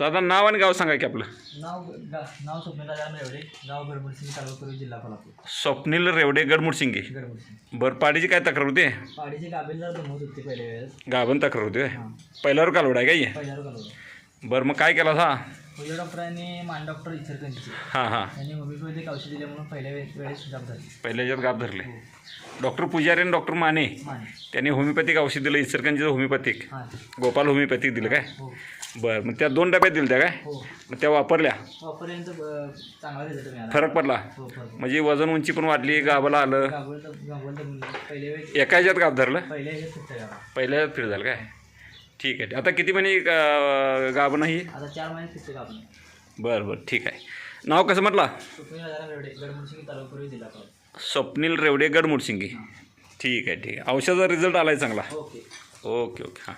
दादा नाव आणि गाव सांगा की आपलं. नाव गा नाव स्वप्नील राजाराम रेवडे. गाव गडबडसिंग तालुका पूर्वी जिल्हा कोल्हापूर. स्वप्नील रेवडे गडमुडसिंगे गडबडसिंग बरं पाडीची काय तक्रार होते? पाडीचे गाभीलदार दमवत होते पहिल्या वेळेस. गाभण तक्रार होते हां. पहिल्यावर कालवड आहे काय? पहिल्यावर घालवलं बरं मग काय केला हा पहिल्या डॉक्टरांनी मान डॉक्टर इचरकंजीचे हां हां. त्यांनी होमिओपॅथिक औषध पहिल्या वेळेस वेळेस जॉब झाली. पहिल्या ह्याच्यात गाभ धरले. डॉक्टर पुजारी आणि डॉक्टर माने. मान. त्यांनी होमिओपॅथिक औषध दिलं इचरकंजीचं होमिओपॅथिक. हां. गोपाल होमिओपॅथिक दिलं काय? हो. बरं मग त्या दोन डब्यात दिल्या त्या काय? हो. मग त्या वापरल्या? वापरल्यानंतर अं, चांगला रिझल्ट मिळाला फरक पडला? हो फरक म्हणजे वजन उंची पण वाढली गावाला आलं. गाभोळ दमून पहिल्या वेळेस एका ह्याच्यात गाभ धरलं? पहिल्या वेळेस सुट्ट्या गावा पहिल्या ह्याच्यात फिर झालं काय? ठीक आहे. आता किती महिने गाभं नाही? आता चार बरं बरं ठीक आहे. नाव कसं म्हटलं? स्वप्नील रेवडे गडमुडसिंगी ठीक आहे ठीक आहे. औषधाचा रिझल्ट आला आहे चांगला. ओके. ओके ओके हां.